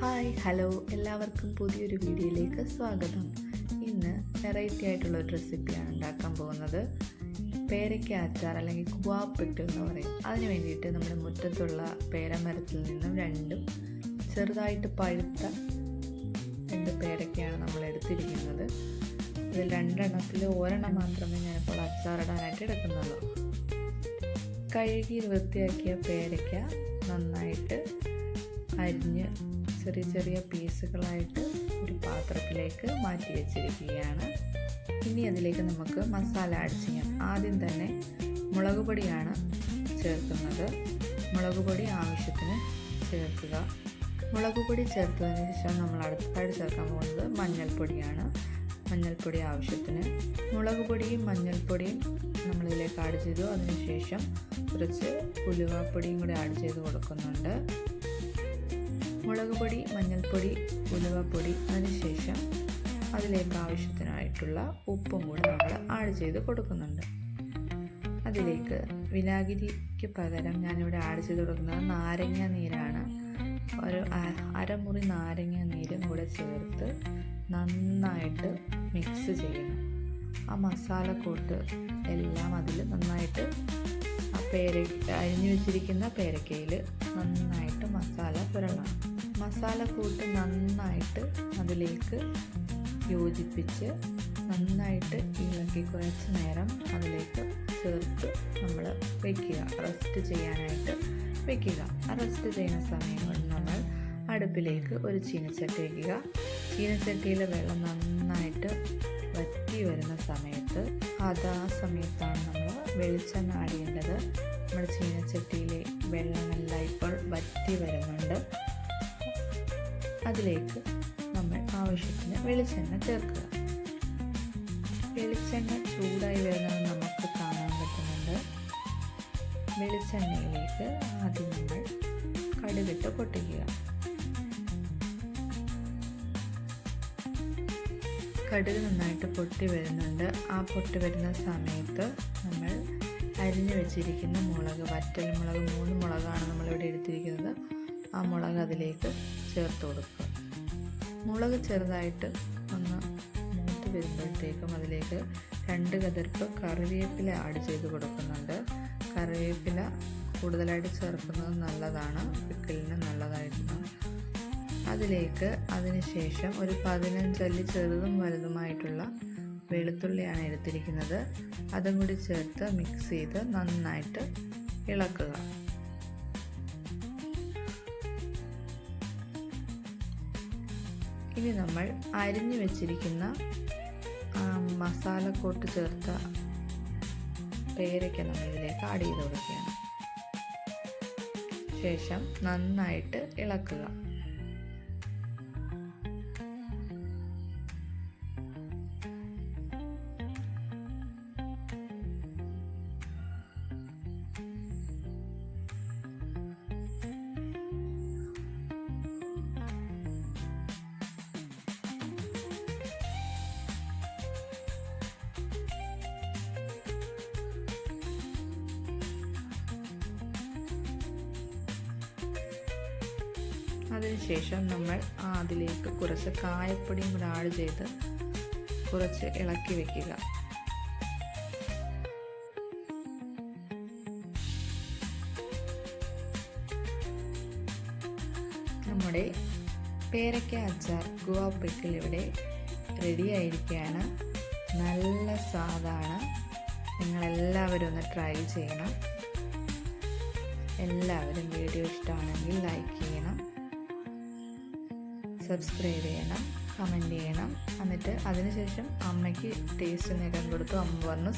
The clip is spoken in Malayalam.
Hi hello. എല്ലാവർക്കും പുതിയൊരു വീഡിയോയിലേക്ക് സ്വാഗതം. ഇന്ന് വെറൈറ്റി ആയിട്ടുള്ള ഒരു റെസിപ്പിയാണ് ഉണ്ടാക്കാൻ പോകുന്നത്. പേരയ്ക്ക അച്ചാർ അല്ലെങ്കിൽ കുവാപ്പിട്ട് എന്ന് പറയും. അതിന് വേണ്ടിയിട്ട് നമ്മുടെ മുറ്റത്തുള്ള പേരമരത്തിൽ നിന്നും രണ്ടും ചെറുതായിട്ട് പഴുത്ത രണ്ട് പേരക്കയാണ് നമ്മൾ എടുത്തിരിക്കുന്നത്. ഇതിൽ രണ്ടെണ്ണത്തിൽ ഒരെണ്ണം മാത്രമേ ഞാനിപ്പോൾ അച്ചാറിടാനായിട്ട് എടുക്കുന്നുള്ളൂ. കഴുകി വൃത്തിയാക്കിയ പേരയ്ക്ക നന്നായിട്ട് അരിഞ്ഞ് ചെറിയ ചെറിയ പീസുകളായിട്ട് ഒരു പാത്രത്തിലേക്ക് മാറ്റി വെച്ചിരിക്കുകയാണ്. ഇനി അതിലേക്ക് നമുക്ക് മസാല ആഡ് ചെയ്യാം. ആദ്യം തന്നെ മുളക് പൊടിയാണ് ചേർക്കുന്നത്. മുളക് പൊടി ആവശ്യത്തിന് ചേർക്കുക. മുളക് പൊടി ചേർത്തതിന് ശേഷം നമ്മൾ അടുത്തായിട്ട് ചേർക്കാൻ പോകുന്നത് മഞ്ഞൾപ്പൊടിയാണ്. മഞ്ഞൾപ്പൊടി ആവശ്യത്തിന് മുളക് പൊടിയും മഞ്ഞൾപ്പൊടിയും നമ്മളിതിലേക്ക് ആഡ് ചെയ്തു. അതിനുശേഷം കുറച്ച് ഉലുവാപ്പൊടിയും കൂടി ആഡ് ചെയ്ത് കൊടുക്കുന്നുണ്ട്. മുളക് പൊടി മഞ്ഞൾപ്പൊടി ഉലുവപ്പൊടി അതിനുശേഷം അതിലേക്ക് ആവശ്യത്തിനായിട്ടുള്ള ഉപ്പും കൂടി നമ്മൾ ആഡ് ചെയ്ത് കൊടുക്കുന്നുണ്ട്. അതിലേക്ക് വിനാഗിരിക്ക് പകരം ഞാനിവിടെ ആഡ് ചെയ്ത് കൊടുക്കുന്നത് നാരങ്ങ നീരാണ്. ഒരു അരമുറി നാരങ്ങ നീരും കൂടെ ചേർത്ത് നന്നായിട്ട് മിക്സ് ചെയ്യണം. ആ മസാലക്കൂട്ട് എല്ലാം അതിൽ നന്നായിട്ട് ആ പേര അരിഞ്ഞു വെച്ചിരിക്കുന്ന പേരക്കയിൽ നന്നായിട്ട് മസാല പുരളണം മസാലക്കൂട്ട് നന്നായിട്ട് അതിലേക്ക് യോജിപ്പിച്ച് നന്നായിട്ട് ഇളക്കി കുറച്ച് നേരം അതിലേക്ക് ചേർത്ത് നമ്മൾ വയ്ക്കുക റെസ്റ്റ് ചെയ്യാനായിട്ട് വയ്ക്കുക റെസ്റ്റ് ചെയ്യുന്ന സമയം കൊണ്ട് നമ്മൾ അടുപ്പിലേക്ക് ഒരു ചീനച്ചട്ടി വയ്ക്കുക ചീനച്ചട്ടിയിലെ വെള്ളം നന്നായിട്ട് വറ്റി വരുന്ന സമയത്ത് അത് ആ സമയത്താണ് നമ്മൾ വെളിച്ചെണ്ണ അടിയേണ്ടത്. നമ്മുടെ ചീനച്ചട്ടിയിലെ വെള്ളമെല്ലാം ഇപ്പോൾ വറ്റി വരുന്നുണ്ട്. അതിലേക്ക് നമ്മൾ ആവശ്യത്തിന് വെളിച്ചെണ്ണ ചേർക്കുക. വെളിച്ചെണ്ണ ചൂടായി വരുന്നത് നമുക്ക് കാണാൻ പറ്റുന്നുണ്ട്. വെളിച്ചെണ്ണയിലേക്ക് ആദ്യം നമ്മൾ കടുകിട്ട് പൊട്ടിക്കുക. കടുക് നന്നായിട്ട് പൊട്ടി വരുന്നുണ്ട്. ആ പൊട്ടി വരുന്ന സമയത്ത് നമ്മൾ അരിഞ്ഞു വെച്ചിരിക്കുന്ന മുളക് വറ്റൽ മുളക് മൂന്ന് മുളകാണ് നമ്മളിവിടെ എടുത്തിരിക്കുന്നത്. ആ മുളക് അതിലേക്ക് ചേർത്ത് കൊടുക്കുക. മുളക് ചെറുതായിട്ട് ഒന്ന് മൂത്ത് വരുമ്പോഴത്തേക്കും അതിലേക്ക് രണ്ട് കതിർപ്പ് കറിവേപ്പില ആഡ് ചെയ്ത് കൊടുക്കുന്നുണ്ട്. കറിവേപ്പില കൂടുതലായിട്ട് ചേർക്കുന്നത് നല്ലതാണ്. പിക്കിളിന് നല്ലതായിരുന്നു അതിലേക്ക് അതിനുശേഷം ഒരു പതിനഞ്ചല്ലി ചെറുതും വലുതുമായിട്ടുള്ള വെളുത്തുള്ളിയാണ് എടുത്തിരിക്കുന്നത്. അതും കൂടി ചേർത്ത് മിക്സ് ചെയ്ത് നന്നായിട്ട് ഇളക്കുക. ഇനി നമ്മൾ അരിഞ്ഞു വെച്ചിരിക്കുന്ന മസാലക്കൂട്ട് ചേർത്ത പേരയ്ക്ക നമ്മൾ ഇതിലേക്ക് ആഡ് ചെയ്ത് കൊടുക്കുകയാണ്. ശേഷം നന്നായിട്ട് ഇളക്കുക. അതിനുശേഷം നമ്മൾ അതിലേക്ക് കുറച്ച് കായപ്പൊടിയും കൂടെ ആഡ് ചെയ്ത് കുറച്ച് ഇളക്കി വെക്കുക. നമ്മുടെ പേരയ്ക്ക അച്ചാർ ഗുവാ പിക്കിൾ ഇവിടെ റെഡി ആയിരിക്കുകയാണ്. നല്ല സ്വാദാണ്. നിങ്ങളെല്ലാവരും ഒന്ന് ട്രൈ ചെയ്യണം. എല്ലാവരും വീഡിയോ ഇഷ്ടമാണെങ്കിൽ ലൈക്ക് ചെയ്യണം. സബ്സ്ക്രൈബ് ചെയ്യണം കമന്റ് ചെയ്യണം. എന്നിട്ട് അതിനുശേഷം അമ്മയ്ക്ക് ടേസ്റ്റ് നേരം കൊടുത്തു. അമ്മ പറഞ്ഞു